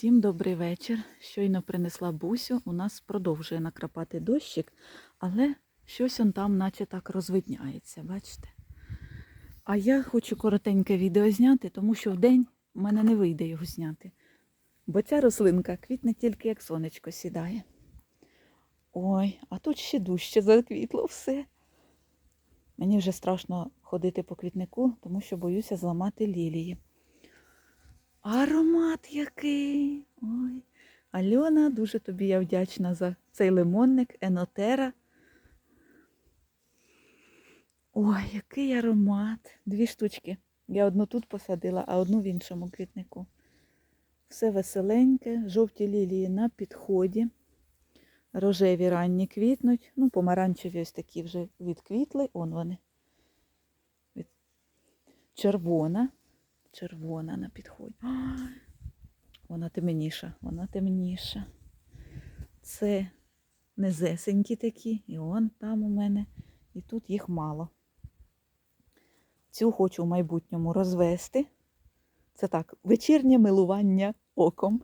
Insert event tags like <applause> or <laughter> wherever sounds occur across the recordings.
Всім добрий вечір. Щойно принесла бусю. У нас продовжує накрапати дощик, але щось он там, наче так розвидняється, бачите? А я хочу коротеньке відео зняти, тому що вдень в мене не вийде його зняти. Бо ця рослинка квітне тільки як сонечко сідає. Ой, а тут ще дужче заквітло все. Мені вже страшно ходити по квітнику, тому що боюся зламати лілії. Аромат який. Ой. Альона, дуже тобі я вдячна за цей лимонник, енотера. Ой, який аромат. Дві штучки. Я одну тут посадила, а одну в іншому квітнику. Все веселеньке, жовті лілії на підході. Рожеві ранні квітнуть. Ну, помаранчеві ось такі вже відквітли. Он вони. Червона. Червона на підході. Вона темніша, вона темніша. Це незесенькі такі, і он там у мене, і тут їх мало. Цю хочу в майбутньому розвести. Це так, вечірнє милування оком.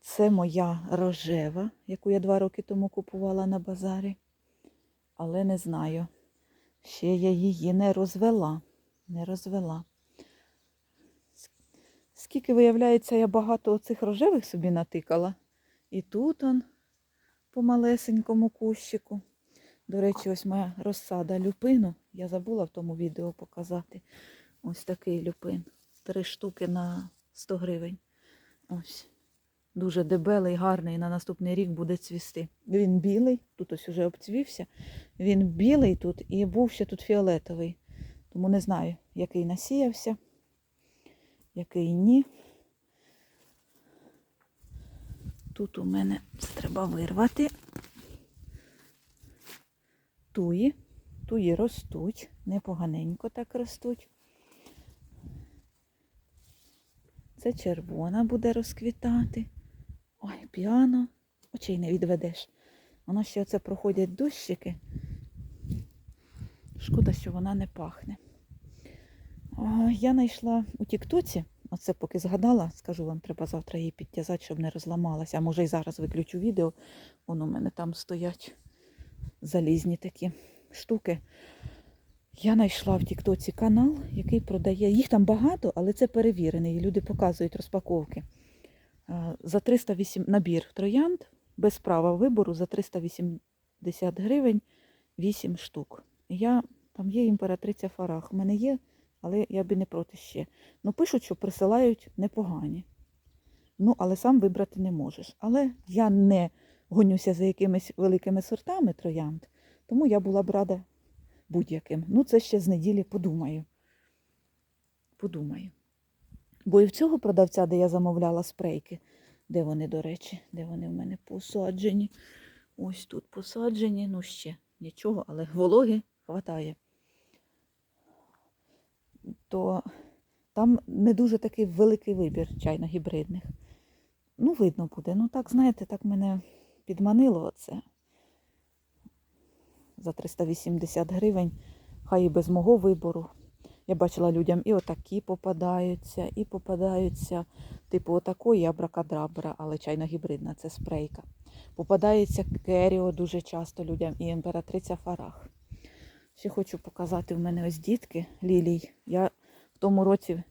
Це моя рожева, яку я два роки тому купувала на базарі. Але не знаю. Ще я її не розвела. Не розвела. Скільки, виявляється, я багато оцих рожевих собі натикала. І тут он по малесенькому кущику. До речі, ось моя розсада люпину. Я забула в тому відео показати. Ось такий люпин. Три штуки на 100 гривень. Ось. Дуже дебелий, гарний. На наступний рік буде цвісти. Він білий, тут ось уже обцвівся. Він білий тут і був ще тут фіолетовий. Тому не знаю, який насіявся який ні. Тут у мене треба вирвати. Туї. Туї ростуть, непоганенько так ростуть. Це червона буде розквітати. Ой, піано, очей не відведеш. Воно ще оце проходять дощики. Шкода, що вона не пахне. Я знайшла у Тіктоці, оце поки згадала, скажу вам, треба завтра її підтязати, щоб не розламалася. А може і зараз виключу відео. Вон у мене там стоять залізні такі штуки. Я знайшла в Тіктоці канал, який продає. Їх там багато, але це перевірений. Люди показують розпаковки. За 308 набір троянд без права вибору за 380 гривень 8 штук. Я, Там є імператриця Фарах. У мене є але я би не проти ще. Ну, пишуть, що присилають непогані. Ну, але сам вибрати не можеш. Але я не гонюся за якимись великими сортами троянд, тому я була б рада будь-яким. Ну, це ще з неділі подумаю. Подумаю. Бо і в цього продавця, де я замовляла спрейки, де вони, до речі, де вони в мене посаджені. Ось тут посаджені, ну ще нічого, але вологи хватає то там не дуже такий великий вибір чайно-гібридних. Ну, видно буде. Ну, так, знаєте, так мене підманило оце. За 380 гривень, хай і без мого вибору. Я бачила людям і отакі попадаються, і попадаються, типу, отакої абракадрабра, але чайно-гібридна це спрейка. Попадається керіо дуже часто людям і імператриця Фарах. Ще хочу показати в мене ось дітки лілій. Я в тому році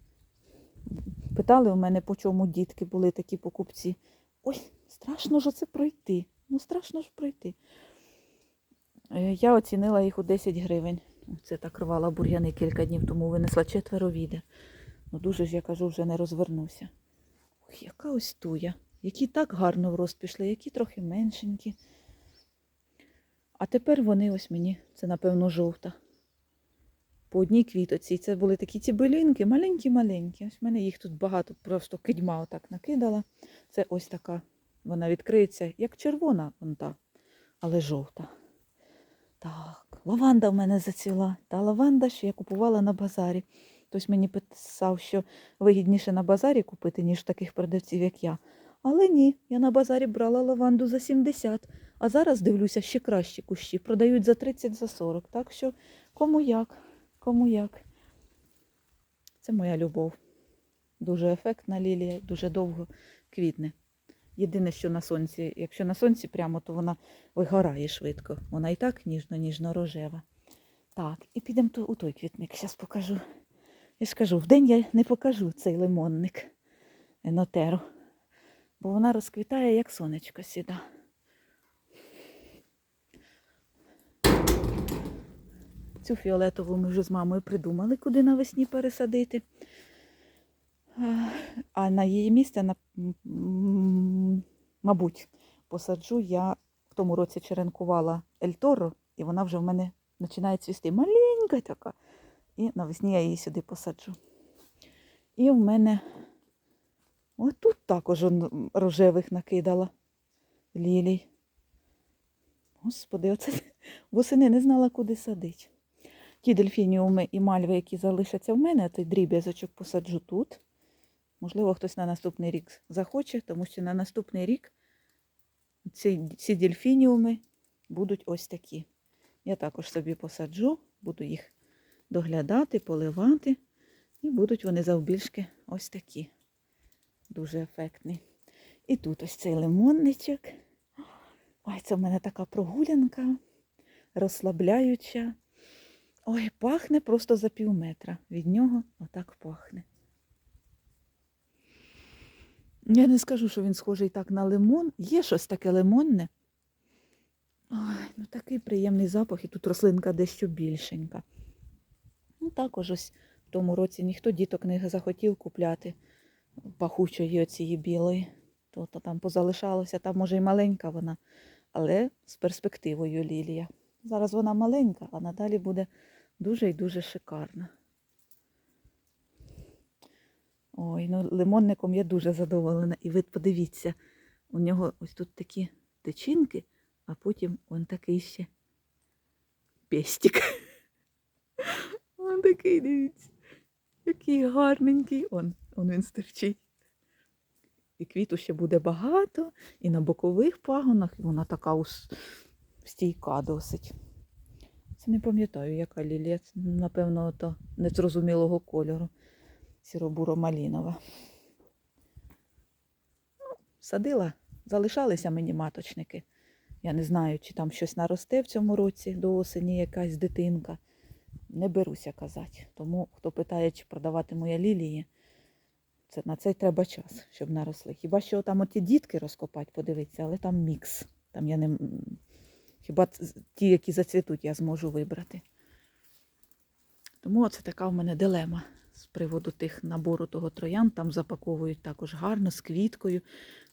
питали у мене, по чому дітки були такі покупці. Ой, страшно ж це пройти. Ну, страшно ж пройти. Е, Я оцінила їх у 10 гривень. Це так рвала бур'яни кілька днів тому винесла четверо відер. Ну дуже ж, я кажу, вже не розвернуся. Ох, яка ось туя. Які так гарно в рост які трохи меншенькі. А тепер вони ось мені, це напевно жовта. По одній квітоці. Це були такі цибулинки, маленькі-маленькі. Ось в мене їх тут багато, просто кидьма отак накидала. Це ось така. Вона відкриється, як червона вон та, але жовта. Так, лаванда в мене заціла. Та лаванда, що я купувала на базарі. Хтось мені писав, що вигідніше на базарі купити, ніж таких продавців, як я. Але ні, я на базарі брала лаванду за 70, а зараз дивлюся ще кращі кущі. Продають за 30, за 40. Так що кому як, кому як. Це моя любов. Дуже ефектна лілія, дуже довго квітне. Єдине, що на сонці, якщо на сонці прямо, то вона вигорає швидко. Вона і так ніжно-ніжно-рожева. Так, і підемо у той квітник. Зараз покажу. Я ж кажу, вдень я не покажу цей лимонник енотеру, бо вона розквітає, як сонечко сіда. Цю фіолетову ми вже з мамою придумали, куди навесні пересадити. А, на її місце, на, мабуть, посаджу я в тому році черенкувала Ельторо, і вона вже в мене починає цвісти. Маленька така. І навесні я її сюди посаджу. І в мене отут також рожевих накидала лілій. Господи, оце <laughs> восени не знала, куди садити. Ті дельфініуми і мальви, які залишаться в мене, той дріб'язочок посаджу тут. Можливо, хтось на наступний рік захоче, тому що на наступний рік ці, ці дельфініуми будуть ось такі. Я також собі посаджу, буду їх доглядати, поливати, і будуть вони завбільшки ось такі. Дуже ефектні. І тут ось цей лимонничок. Ой, це в мене така прогулянка, розслабляюча. Ой, пахне просто за пів метра. Від нього отак пахне. Я не скажу, що він схожий так на лимон. Є щось таке лимонне. Ой, ну такий приємний запах, і тут рослинка дещо більшенька. Ну, також ось в тому році ніхто діток не захотів купляти пахучої оцієї білої. То, то там позалишалося, там може й маленька вона, але з перспективою лілія. Зараз вона маленька, а надалі буде дуже і дуже шикарна. Ой, ну лимонником я дуже задоволена. І ви подивіться, у нього ось тут такі течінки, а потім он такий ще пестик. <laughs> Он такий, дивіться, який гарненький. Он, он він стерчить. І квіту ще буде багато, і на бокових пагонах, і вона така ус... стійка досить. Це не пам'ятаю, яка лілія. Це, Напевно, то незрозумілого кольору. Сіробуро-малінова. Ну, садила, залишалися мені маточники. Я не знаю, чи там щось наросте в цьому році до осені якась дитинка. Не беруся казати. Тому, хто питає, чи продавати моя лілії, це, на це треба час, щоб наросли. Хіба що там оті дітки розкопати, подивитися, але там мікс. Там я не... Хіба ті, які зацвітуть, я зможу вибрати. Тому оце така в мене дилема з приводу тих набору того троян. Там запаковують також гарно, з квіткою.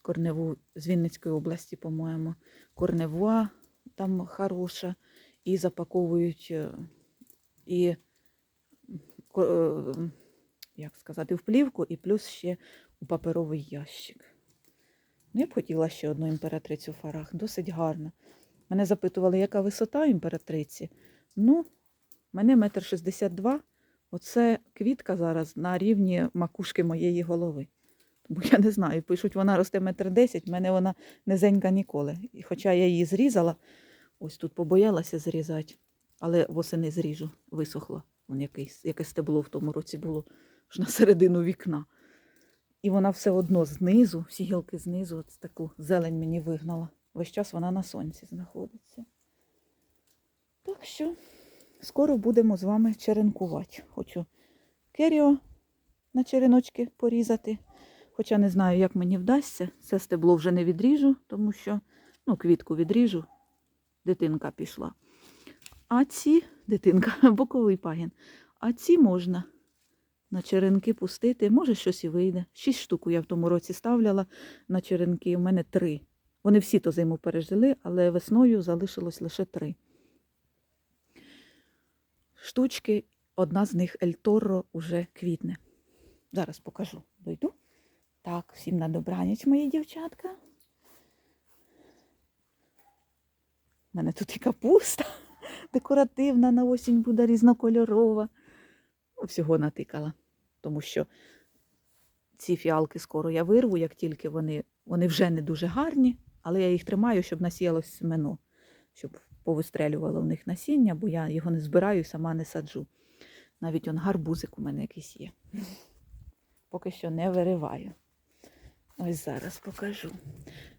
Корневу з Вінницької області, по-моєму. Корневуа там хороша. І запаковують е, і е, як сказати, в плівку, і плюс ще у паперовий ящик. Ну, я б хотіла ще одну імператрицю фарах, досить гарна. Мене запитували, яка висота імператриці. Ну, мене метр шістдесят два. Оце квітка зараз на рівні макушки моєї голови. Бо я не знаю, пишуть, вона росте метр десять, в мене вона низенька ніколи. І хоча я її зрізала, ось тут побоялася зрізати, але восени зріжу, висохло. Вон якийсь, яке стебло в тому році було ж на середину вікна. І вона все одно знизу, всі гілки знизу, от таку зелень мені вигнала. Весь час вона на сонці знаходиться. Так що скоро будемо з вами черенкувати. Хочу керіо на череночки порізати. Хоча не знаю, як мені вдасться. Це стебло вже не відріжу, тому що ну, квітку відріжу, дитинка пішла. А ці, дитинка, <laughs> боковий пагін. А ці можна на черенки пустити. Може, щось і вийде. Шість штук я в тому році ставляла на черенки. У мене три. Вони всі то зиму пережили, але весною залишилось лише три. Штучки, одна з них Ельторро уже квітне. Зараз покажу. Дойду. Так, всім на добраніч, мої дівчатка. У мене тут і капуста <laughs> декоративна на осінь буде різнокольорова. Ну, Всього натикала, тому що ці фіалки скоро я вирву, як тільки вони, вони вже не дуже гарні, але я їх тримаю, щоб насіялось семено, щоб повистрелювало в них насіння, бо я його не збираю сама не саджу. Навіть он гарбузик у мене якийсь є. поки що не вириваю. Ось зараз покажу.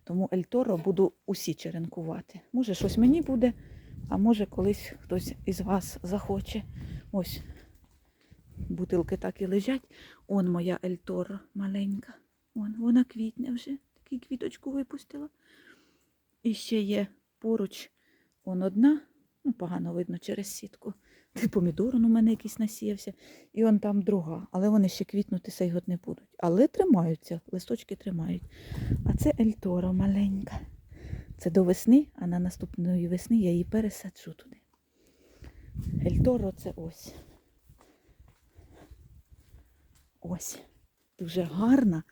Тому Ельторо буду усі черенкувати. Може, щось мені буде, а може колись хтось із вас захоче. Ось бутилки так і лежать. Он моя Ельторо маленька. Вон, вона квітне вже. Таку квіточку випустила. І ще є поруч он одна, ну погано видно через сітку. Ти помідор у мене якийсь насіявся. І он там друга, але вони ще квітнути цей год не будуть. Але тримаються, листочки тримають. А це Ельтора маленька. Це до весни, а на наступної весни я її пересаджу туди. Ельторо це ось. Ось. Дуже гарна,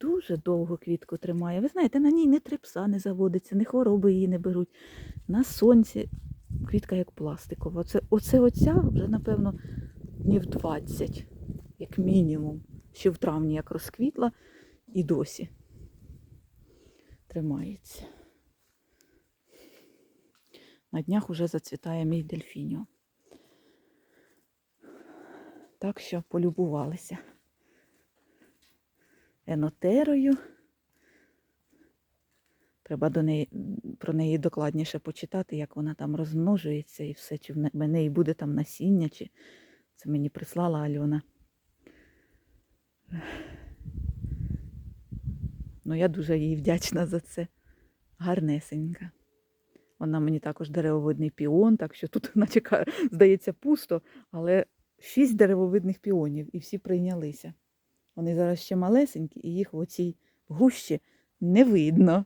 дуже довго квітку тримає. Ви знаєте, на ній не трипса не заводиться, ні хвороби її не беруть. На сонці квітка як пластикова. Оце, оце оця вже, напевно, днів 20, як мінімум. Ще в травні як розквітла і досі тримається. На днях уже зацвітає мій дельфініо. Так що полюбувалися енотерою. Треба до неї, про неї докладніше почитати, як вона там розмножується і все, чи в не- в неї буде там насіння, чи це мені прислала Альона. Ну, я дуже їй вдячна за це. Гарнесенька. Вона мені також деревовидний піон, так що тут, <laughs> наче, здається, пусто, але шість деревовидних піонів і всі прийнялися. Вони зараз ще малесенькі, і їх в оцій гущі не видно.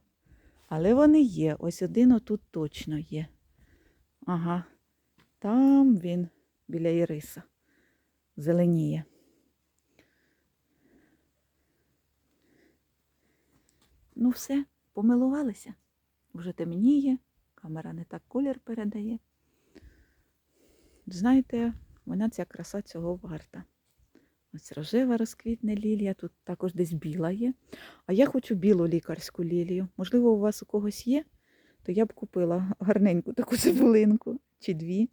Але вони є. Ось один отут точно є. Ага. Там він біля Іриса. Зеленіє. Ну, все, помилувалися. Вже темніє, камера не так колір передає. Знаєте, вона ця краса цього варта. Ось рожева розквітне лілія, тут також десь біла є. А я хочу білу лікарську лілію. Можливо, у вас у когось є, то я б купила гарненьку таку цибулинку чи дві.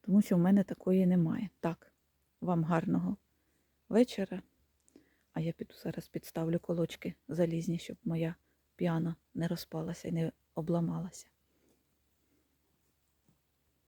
Тому що в мене такої немає. Так, вам гарного вечора. А я піду зараз підставлю колочки залізні, щоб моя піано не розпалася і не обламалася.